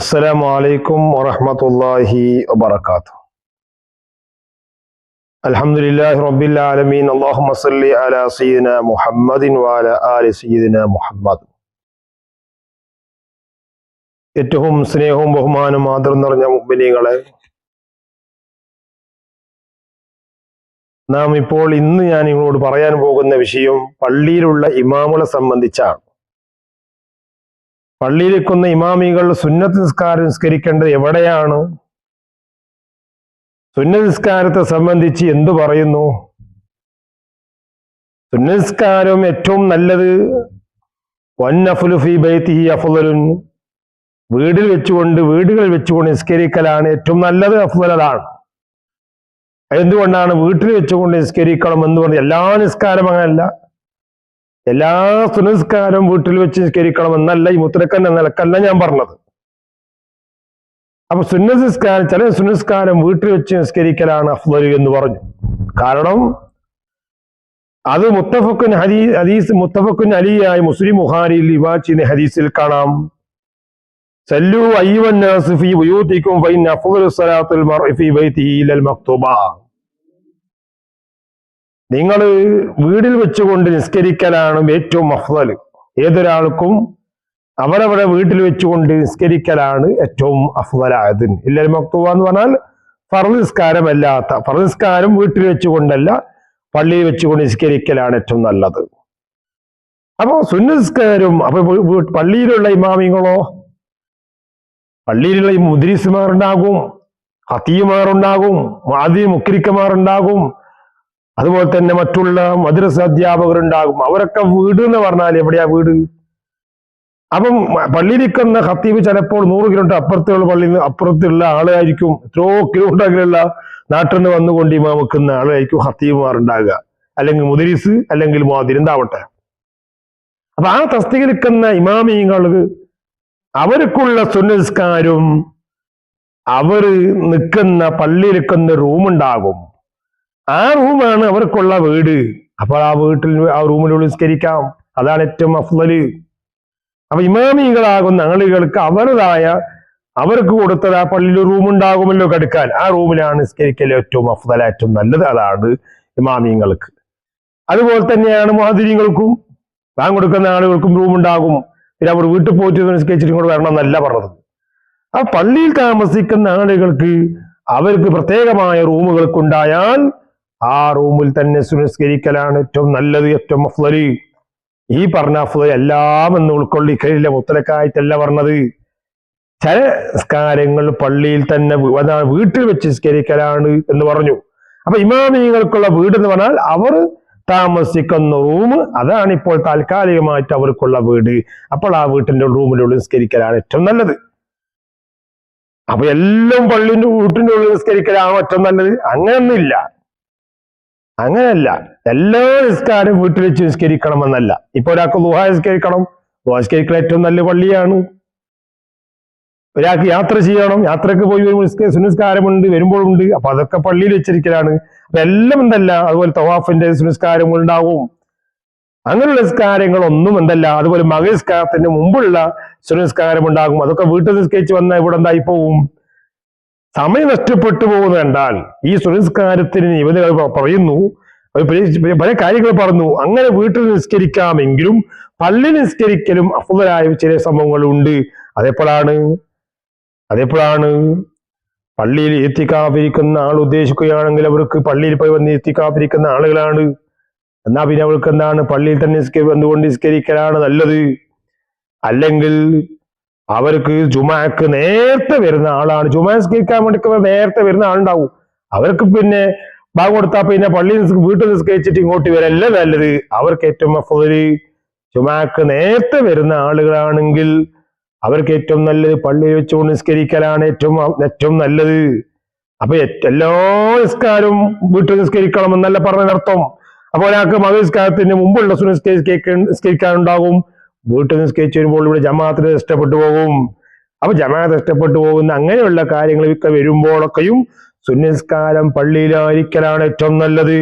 അസ്സലാമു അലൈക്കും വറഹ്മത്തുള്ളാഹി വബറകാതുഹു. അൽഹംദുലില്ലാഹി റബ്ബിൽ ആലമീൻ. അല്ലാഹുമ്മ സല്ലി അലാ സയ്യിദിന മുഹമ്മദിൻ വഅല ആലി സയ്യിദിന മുഹമ്മദ്. ഏറ്റവും സ്നേഹവും ബഹുമാനവും ആദരം നിറഞ്ഞ മുബിനീങ്ങളെ നാം ഇപ്പോൾ ഇന്ന് ഞാൻ നിങ്ങളോട് പറയാൻ പോകുന്ന വിഷയം പള്ളിയിലുള്ള ഇമാമുകളെ സംബന്ധിച്ചാണ്. പള്ളിയിലേക്കുന്ന ഇമാമികൾ സുന്നത്ത് നിസ്കാരം നിസ്കരിക്കേണ്ടത് എവിടെയാണ്? സുന്നത്ത് നിസ്കാരത്തെ സംബന്ധിച്ച് എന്തു പറയുന്നു? സുന്നസ്കാരം നിസ്കാരം ഏറ്റവും നല്ലത് വന്നഫുലു ഫി ബൈത്തിഹി അഫുലും വീടിൽ വെച്ചുകൊണ്ട് വീടുകൾ വെച്ചുകൊണ്ട് നിസ്കരിക്കലാണ് ഏറ്റവും നല്ലത് അഫുലതാണ് എന്തുകൊണ്ടാണ് വീട്ടിൽ വെച്ചുകൊണ്ട് നിസ്കരിക്കണം എന്ന് പറഞ്ഞ് എല്ലാ നിസ്കാരം അങ്ങനല്ല. എല്ലാ സുനസ്കാരവും വീട്ടിൽ വെച്ച് നിസ്കരിക്കണം എന്നല്ല ഈ മുത്തരക്കൻ എന്ന നിലക്കല്ല ഞാൻ പറഞ്ഞത്. അപ്പൊ സുന്നസ്കാരം ചില സുനസ്കാരം വീട്ടിൽ വെച്ച് നിസ്കരിക്കലാണ് അഫ്ലു എന്ന് പറഞ്ഞു. കാരണം അത് മുത്തഫക്കുൻ ഹദീ ഹദീസ് മുത്തഫക്കുൻ അലിയായി മുസ്ലിം മുഹാരിയിൽ ഇവാച്ചിന് ഹദീസിൽ കാണാം. സല്ലു അയ്യവൻ ഫീ ബുയൂത്തിക്കും ഫൈൻ സ്വലാത്തുൽ മർഇ ഫീ ബൈതിഹി ഇലൽ മക്തുബ. നിങ്ങൾ വീടിൽ വെച്ചുകൊണ്ട് നിസ്കരിക്കലാണ് ഏറ്റവും അഫ്ദൽ. ഏതൊരാൾക്കും അവരവരെ വീട്ടിൽ വെച്ചുകൊണ്ട് നിസ്കരിക്കലാണ് ഏറ്റവും അഫ്ദലായത്. ഇല്ലൊരു മക്തുവ എന്ന് പറഞ്ഞാൽ ഫർദ് നിസ്കാരമല്ലാത്ത ഫർദ് നിസ്കാരം വീട്ടിൽ വെച്ചുകൊണ്ടല്ല പള്ളിയിൽ വെച്ചുകൊണ്ട് നിസ്കരിക്കലാണ് ഏറ്റവും നല്ലത്. അപ്പോ സുന്നസ്കാരം അപ്പൊ പള്ളിയിലുള്ള ഇമാമിങ്ങളോ പള്ളിയിലുള്ള മുദ്രീസുമാരുണ്ടാകും ഹത്തീമാരുണ്ടാകും ആദ്യ മുക്രിക്കമാരുണ്ടാകും അതുപോലെ തന്നെ മറ്റുള്ള മദ്രസ അധ്യാപകരുണ്ടാകും. അവരൊക്കെ വീട് എന്ന് പറഞ്ഞാൽ എവിടെയാ വീട്? അപ്പം പള്ളിയിലിരിക്കുന്ന ഹത്തീബ് ചിലപ്പോൾ നൂറ് കിലോമീറ്റർ അപ്പുറത്തുള്ള പള്ളിയിൽ നിന്ന് അപ്പുറത്തുള്ള ആളായിരിക്കും. എത്രയോ കിലോമീറ്റർ അകലെയുള്ള നാട്ടിൽ നിന്ന് വന്നുകൊണ്ട് ഇമാം വെക്കുന്ന ആളായിരിക്കും ഹത്തീബുമാർ ഉണ്ടാകുക അല്ലെങ്കിൽ മുദരിസ് അല്ലെങ്കിൽ മാതിരി എന്താവട്ടെ. അപ്പൊ ആ തസ്തികലിക്കുന്ന ഇമാമിയങ്ങൾ അവർക്കുള്ള സുനസ്കാരം അവർ നിൽക്കുന്ന പള്ളിയിലിരിക്കുന്ന റൂമുണ്ടാകും. ആ റൂമാണ് അവർക്കുള്ള വീട്. അപ്പോൾ ആ വീട്ടിൽ ആ റൂമിൽ നിസ്കരിക്കാം. അതാണ് ഏറ്റവും അഫ്ലല് അപ്പൊ ഇമാമികളാകുന്ന ആളുകൾക്ക് അവരുടേതായ അവർക്ക് കൊടുത്തത് ആ പള്ളിയിൽ റൂം ഉണ്ടാകുമല്ലോ കടുക്കാൻ. ആ റൂമിലാണ് നിസ്കരിക്കൽ ഏറ്റവും അഫ്ദല ഏറ്റവും നല്ലത്. അതാണ് ഇമാമിയങ്ങൾക്ക് അതുപോലെ തന്നെയാണ് മാതിരികൾക്കും ബാങ്ക് കൊടുക്കുന്ന ആളുകൾക്കും റൂം ഉണ്ടാകും. പിന്നെ അവർ വീട്ടിൽ പോയിട്ട് നിസ്കരിച്ചിട്ട് ഇങ്ങോട്ട് വരണം എന്നല്ല പറഞ്ഞത്. ആ പള്ളിയിൽ താമസിക്കുന്ന ആളുകൾക്ക് അവർക്ക് പ്രത്യേകമായ റൂമുകൾക്ക് ഉണ്ടായാൽ ആ റൂമിൽ തന്നെ സുനിസ്കരിക്കലാണ് ഏറ്റവും നല്ലത് ഏറ്റവും അഫ്ലല് ഈ പറഞ്ഞ അഫ്ലൽ എല്ലാം എന്ന് ഉൾക്കൊള്ളിക്കലില്ല. മുത്തലക്കായിട്ടല്ല പറഞ്ഞത്. ചില കാര്യങ്ങൾ പള്ളിയിൽ തന്നെ വീട്ടിൽ വെച്ച് സ്കരിക്കലാണ് എന്ന് പറഞ്ഞു. അപ്പൊ ഇമാമിങ്ങൾക്കുള്ള വീട് എന്ന് പറഞ്ഞാൽ അവർ താമസിക്കുന്ന റൂം അതാണ് ഇപ്പോൾ താൽക്കാലികമായിട്ട് അവർക്കുള്ള വീട്. അപ്പോൾ ആ വീട്ടിന്റെ റൂമിലുള്ള നിസ്കരിക്കലാണ് ഏറ്റവും നല്ലത്. അപ്പൊ എല്ലാം പള്ളിന്റെ വീട്ടിന്റെ ഉള്ളിൽ നിസ്കരിക്കലാണ് ഏറ്റവും നല്ലത്. അങ്ങനെയൊന്നുമില്ല. അങ്ങനെയല്ല എല്ലാ നിസ്കാരം വീട്ടിൽ വെച്ച് നിസ്കരിക്കണമെന്നല്ല. ഇപ്പൊ ഒരാൾക്ക് ദുഹ നിസ്കരിക്കണം. ദുഹ ഏറ്റവും നല്ല പള്ളിയാണ്. ഒരാൾക്ക് യാത്ര ചെയ്യണം. യാത്രയ്ക്ക് പോയി വരുമ്പോൾ നിസ്ക- സുനിസ്കാരമുണ്ട് വരുമ്പോഴുണ്ട് അപ്പൊ അതൊക്കെ പള്ളിയിൽ വെച്ചിരിക്കലാണ്. അപ്പൊ എല്ലാം എന്തല്ല അതുപോലെ തവാഫിന്റെ സുനിസ്കാരം ഉണ്ടാവും. അങ്ങനെയുള്ള നിസ്കാരങ്ങൾ ഒന്നും എന്തല്ല അതുപോലെ മകനിസ്കാരത്തിന് മുമ്പുള്ള സുനിസ്കാരം ഉണ്ടാകും അതൊക്കെ വീട്ടിൽ നിസ്കരിച്ച് വന്നാൽ ഇവിടെ എന്തായി പോവും? സമയം നഷ്ടപ്പെട്ടു പോകുന്നത് കണ്ടാൽ ഈ സുനിസ്കാരത്തിന് നിബന്ധനകൾ പറയുന്നു പല- കാര്യങ്ങൾ പറഞ്ഞു. അങ്ങനെ വീട്ടിൽ നിസ്കരിക്കാമെങ്കിലും പള്ളി നിസ്കരിക്കലും അഫുതലായ ചില സംഭവങ്ങളുണ്ട് അതെപ്പോഴാണ് അതെപ്പോഴാണ് പള്ളിയിൽ എത്തിക്കാതിരിക്കുന്ന ആൾ ഉദ്ദേശിക്കുകയാണെങ്കിൽ അവർക്ക് പള്ളിയിൽ പോയി വന്ന് എത്തിക്കാതിരിക്കുന്ന ആളുകളാണ്. എന്നാ പിന്നെ അവൾക്ക് എന്താണ്? പള്ളിയിൽ തന്നെ എന്തുകൊണ്ട് നിസ്കരിക്കലാണ് നല്ലത്. അല്ലെങ്കിൽ അവർക്ക് ജുമാക്ക് നേരത്തെ വരുന്ന ആളാണ്. ജുമാ നിസ്കരിക്കാൻ വേണ്ടി നേരത്തെ വരുന്ന ആളുണ്ടാവും. അവർക്ക് പിന്നെ ബാഗ് കൊടുത്താൽ പിന്നെ പള്ളി വീട്ടിൽ നിസ്കരിച്ചിട്ട് ഇങ്ങോട്ട് വരല്ല നല്ലത്. അവർക്ക് ഏറ്റവും അഫോലി ജുമാക്ക് നേരത്തെ വരുന്ന ആളുകളാണെങ്കിൽ അവർക്ക് ഏറ്റവും നല്ലത് പള്ളിയിൽ വെച്ചുകൊണ്ട് നിസ്കരിക്കലാണ് ഏറ്റവും ഏറ്റവും നല്ലത്. അപ്പൊ എല്ലാ നിസ്കാരവും വീട്ടിൽ നിസ്കരിക്കണം എന്നല്ല പറഞ്ഞതിനർത്ഥം. അപ്പൊ ഒരാൾക്ക് മത നിസ്കാരത്തിന് മുമ്പുള്ള നിസ്കരിക്കാനുണ്ടാകും. വീട്ടിൽ നിന്ന് സ്കെച്ച് വരുമ്പോൾ ഇവിടെ ജമാഅത്തിന് ഇഷ്ടപ്പെട്ടു പോകും. അപ്പൊ ജമാഅത്ത് ഇഷ്ടപ്പെട്ടു പോകുന്ന അങ്ങനെയുള്ള കാര്യങ്ങളൊക്കെ വരുമ്പോഴൊക്കെയും സുന്നിസ്കാരം പള്ളിയിലായിരിക്കലാണ് ഏറ്റവും നല്ലത്.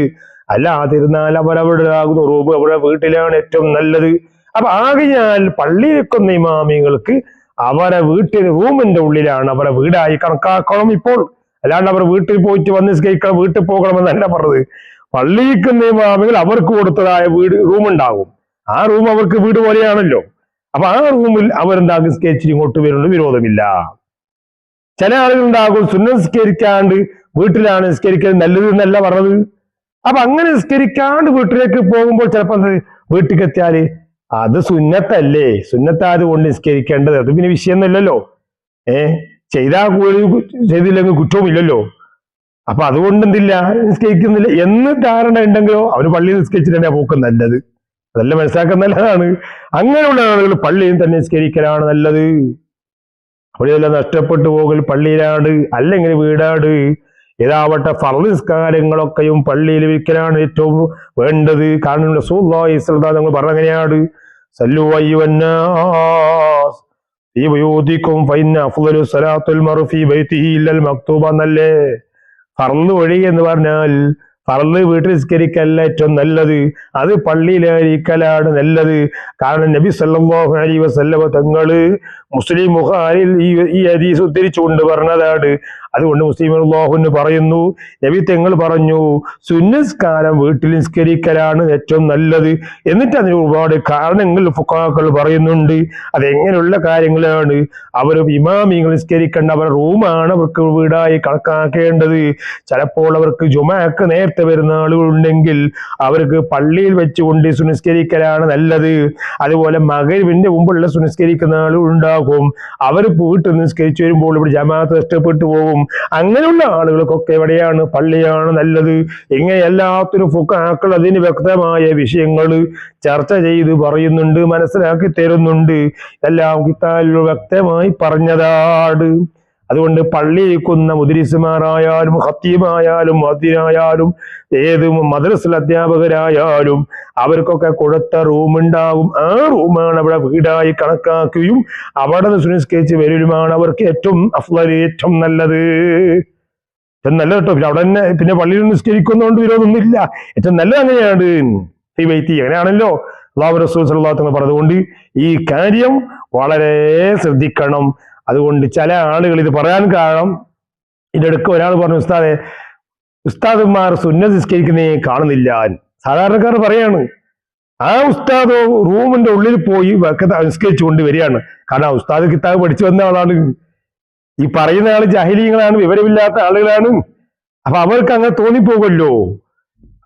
അല്ലാതിരുന്നാൽ അവരവരുടെ ആകുന്ന റൂബ് അവരുടെ വീട്ടിലാണ് ഏറ്റവും നല്ലത്. അപ്പൊ ആകയാൽ പള്ളിയിലേക്കുന്ന ഇമാമികൾക്ക് അവരെ വീട്ടിൽ റൂമിന്റെ ഉള്ളിലാണ് അവരെ വീടായി കണക്കാക്കണം ഇപ്പോൾ. അല്ലാണ്ട് അവർ വീട്ടിൽ പോയിട്ട് വന്ന് സ്കേക്കണം വീട്ടിൽ പോകണമെന്നല്ല പറഞ്ഞത്. പള്ളിക്ക് ഇമാമികൾ അവർക്ക് കൊടുത്തതായ വീട് റൂം ഉണ്ടാകും ആ റൂം അവർക്ക് വീട് പോലെയാണല്ലോ. അപ്പൊ ആ റൂമിൽ അവരെന്താകും സ്കേച്ചിൽ ഇങ്ങോട്ട് വരുന്നുണ്ട് വിരോധമില്ല. ചില ആളുകൾ ഉണ്ടാകും സുന്ന നിസ്കരിക്കാണ്ട് വീട്ടിലാണ് നിസ്കരിക്കുന്നത് നല്ലത് എന്നല്ല പറഞ്ഞത്. അപ്പൊ അങ്ങനെ നിസ്കരിക്കാണ്ട് വീട്ടിലേക്ക് പോകുമ്പോൾ ചിലപ്പോൾ എത്തിയാൽ അത് സുന്നത്തല്ലേ? സുന്നത്തായത് കൊണ്ട് നിസ്കരിക്കേണ്ടത്. അത് പിന്നെ വിഷയമൊന്നുമില്ലല്ലോ. ഏ? ചെയ്താൽ ചെയ്തില്ലെങ്കിൽ കുറ്റവുമില്ലല്ലോ. അപ്പൊ അതുകൊണ്ട് എന്തില്ല? നിസ്കരിക്കുന്നില്ല. എന്ന് ധാരണ ഉണ്ടെങ്കിലോ അവർ പള്ളിയിൽ നിസ്കരിച്ചിട്ട് തന്നെ പോക്കും നല്ലത്. അതെല്ലാം മനസ്സിലാക്കാൻ നല്ലതാണ്. അങ്ങനെയുള്ള ആളുകൾ പള്ളിയിൽ തന്നെ നിസ്കരിക്കലാണ് നല്ലത്. അവിടെയെല്ലാം നഷ്ടപ്പെട്ടു പോകൽ പള്ളിയിലാണ് അല്ലെങ്കിൽ വീടാട് ഏതാവട്ടെ ഫർനിസ്കാരങ്ങളൊക്കെയും പള്ളിയിൽ വിൽക്കലാണ് ഏറ്റവും വേണ്ടത്. കാരണം വസല്ലം പറഞ്ഞങ്ങനെയാണ് സല്ലു അയ്യുവന്നാസ് ഈ ബയൂതിക്കും ഫൈന അഫ്ളലു സ്വലാത്തുൽ മർഇ ഫീ ബൈതിഹി ഇല്ലൽ മക്തൂബ എന്നല്ലേ? ഫർൾ എന്ന് പറഞ്ഞാൽ ഫർൾ വീട്ടിൽ നിസ്കരിക്കല്ല ഏറ്റവും നല്ലത്. അത് പള്ളിയിലായിരിക്കലാണ് നല്ലത്. കാരണം നബി സല്ലല്ലാഹു അലൈഹി വസല്ലമ തങ്ങൾ മുസ്ലിം ബുഖാരിൽ ഈ ഈ ഹദീസ് ഉദ്ധരിച്ചുകൊണ്ട് പറഞ്ഞതാണ്. അതുകൊണ്ട് മുസ്ലിം അള്ളാഹുന്ന് പറയുന്നു നബി തെങ്ങൾ പറഞ്ഞു സുന്നസ്കാരം വീട്ടിൽ നിസ്കരിക്കലാണ് ഏറ്റവും നല്ലത്. എന്നിട്ട് അതിന് ഒരുപാട് കാരണങ്ങൾ ഫുക്കാക്കൾ പറയുന്നുണ്ട്. അതെങ്ങനെയുള്ള കാര്യങ്ങളാണ്? അവർ ഇമാമിങ്ങൾ നിസ്കരിക്കേണ്ട അവരുടെ റൂമാണ് അവർക്ക് വീടായി കണക്കാക്കേണ്ടത്. ചിലപ്പോൾ അവർക്ക് ജുമാക്ക് നേരത്തെ വരുന്ന ആളുകളുണ്ടെങ്കിൽ അവർക്ക് പള്ളിയിൽ വെച്ചുകൊണ്ട് സുനിസ്കരിക്കലാണ് നല്ലത്. അതുപോലെ മകരിവിന്റെ മുമ്പുള്ള സുനിസ്കരിക്കുന്ന ആളുകളുണ്ടാകും അവർ വീട്ടിൽ നിസ്കരിച്ചു വരുമ്പോൾ ഇവിടെ ജമാഅത്ത് നഷ്ടപ്പെട്ടു പോകും. അങ്ങനെയുള്ള ആളുകൾക്കൊക്കെ എവിടെയാണ് പള്ളിയാണ് നല്ലത്? ഇങ്ങനെ എല്ലാത്തിനും ഫുക്കാക്കൾ അതിന് വ്യക്തമായ വിഷയങ്ങൾ ചർച്ച ചെയ്ത് പറയുന്നുണ്ട് മനസ്സിലാക്കി തരുന്നുണ്ട്. എല്ലാം കിട്ടാലും വ്യക്തമായി പറഞ്ഞതാണ്. അതുകൊണ്ട് പള്ളിയിൽക്കുന്ന മുദ്രിസുമാരായാലും ഹത്തീമായാലും മദ്യനായാലും ഏത് മദ്രസിൽ അധ്യാപകരായാലും അവർക്കൊക്കെ കൊടുത്ത റൂം ഉണ്ടാവും ആ റൂമാണ് അവിടെ വീടായി കണക്കാക്കുകയും അവിടെ നിന്ന് സുനിസ്കരിച്ച് വരലുമാണ് അവർക്ക് ഏറ്റവും അഫ്ലൽ ഏറ്റവും നല്ലത്. ഏറ്റവും നല്ലത് കേട്ടോ. പിന്നെ അവിടെ തന്നെ പിന്നെ പള്ളിയിൽ നിസ്കരിക്കുന്നതുകൊണ്ട് വിരോധമൊന്നുമില്ല. ഏറ്റവും നല്ലത് അങ്ങനെയാണ്. ഈ വൈത്തി അങ്ങനെയാണല്ലോ. അള്ളാഹു റസൂൽ വസല്ലം പറഞ്ഞതുകൊണ്ട് ഈ കാര്യം വളരെ ശ്രദ്ധിക്കണം. അതുകൊണ്ട് ചില ആളുകൾ ഇത് പറയാൻ കാരണം ഇതിന്റെ അടുക്ക ഒരാൾ പറഞ്ഞു ഉസ്താദെ ഉസ്താദന്മാർ സുന്ന നിസ്കരിക്കുന്നേ കാണുന്നില്ല. സാധാരണക്കാർ പറയാണ്. ആ ഉസ്താദ് റൂമിന്റെ ഉള്ളിൽ പോയി നിസ്കരിച്ചു കൊണ്ട് വരികയാണ്. കാരണം ആ ഉസ്താദ് കിതാബ് പഠിച്ചു വന്ന ആളാണ്. ഈ പറയുന്ന ആൾ ജാഹിലീങ്ങളാണ് വിവരമില്ലാത്ത ആളുകളാണ്. അപ്പൊ അവർക്ക് അങ്ങനെ തോന്നിപ്പോകുമല്ലോ.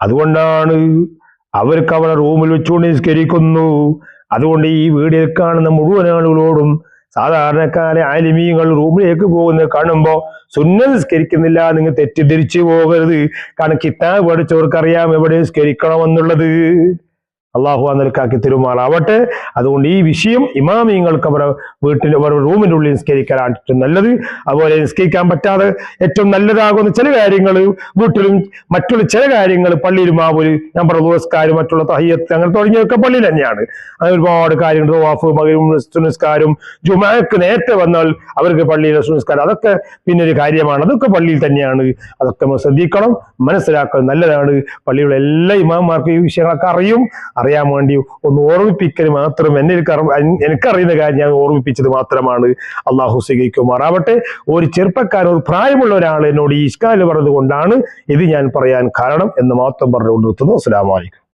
അതുകൊണ്ടാണ് അവർക്ക് അവരുടെ റൂമിൽ വെച്ചുകൊണ്ട് നിസ്കരിക്കുന്നു. അതുകൊണ്ട് ഈ വീടിൽ കാണുന്ന മുഴുവൻ ആളുകളോടും സാധാരണക്കാരെ ആലിമീങ്ങൾ റൂമിലേക്ക് പോകുന്നത് കാണുമ്പോൾ സുന്ന നിസ്കരിക്കുന്നില്ല നിങ്ങൾ തെറ്റിദ്ധരിച്ചു പോകരുത്. കാരണം കിതാബ് പഠിച്ചവർക്ക് അറിയാം എവിടെ നിസ്കരിക്കണമെന്നുള്ളത്. അള്ളാഹു നിലക്കാക്കി തിരുമാറാവട്ടെ. അതുകൊണ്ട് ഈ വിഷയം ഇമാമിങ്ങൾക്ക് അവരുടെ വീട്ടിൽ അവരുടെ റൂമിന്റെ ഉള്ളിൽ നിസ്കരിക്കാനാണ് ഏറ്റവും നല്ലത്. അതുപോലെ നിസ്കരിക്കാൻ പറ്റാതെ ഏറ്റവും നല്ലതാകുന്ന ചില കാര്യങ്ങൾ വീട്ടിലും മറ്റുള്ള ചില കാര്യങ്ങൾ പള്ളിയിലും ആ ഒരു ഞാൻ പറഞ്ഞ നമസ്കാരം മറ്റുള്ള തഹയ്യത്ത് അങ്ങനെ തുടങ്ങിയൊക്കെ പള്ളിയിൽ തന്നെയാണ്. അങ്ങനെ ഒരുപാട് കാര്യങ്ങൾ വാഫ് മകരും നിസ്കാരം ജുമാക്ക് നേരത്തെ വന്നാൽ അവർക്ക് പള്ളിയിലെ സുനസ്കാരം അതൊക്കെ പിന്നെ ഒരു കാര്യമാണ്. അതൊക്കെ പള്ളിയിൽ തന്നെയാണ്. അതൊക്കെ നമ്മൾ ശ്രദ്ധിക്കണം മനസ്സിലാക്കുന്നത് നല്ലതാണ്. പള്ളിയുടെ എല്ലാ ഇമാമാർക്കും ഈ വിഷയങ്ങളൊക്കെ അറിയും. അറിയാൻ വേണ്ടി ഒന്ന് ഓർമ്മിപ്പിക്കൽ മാത്രം. എന്നെ എനിക്കറിയുന്ന കാര്യം ഞാൻ ഓർമ്മിപ്പിച്ചത് മാത്രമാണ്. അള്ളാഹു സ്വീകരിക്കുമാറാവട്ടെ. ഒരു ചെറുപ്പക്കാരൻ ഒരു പ്രായമുള്ള ഒരാൾ എന്നോട് ഈ ഇഷ്കാൽ പറഞ്ഞത് കൊണ്ടാണ് ഇത് ഞാൻ പറയാൻ കാരണം എന്ന് മാത്രം പറഞ്ഞുകൊണ്ട് നിർത്തുന്നു അസ്സലാമു അലൈക്കും.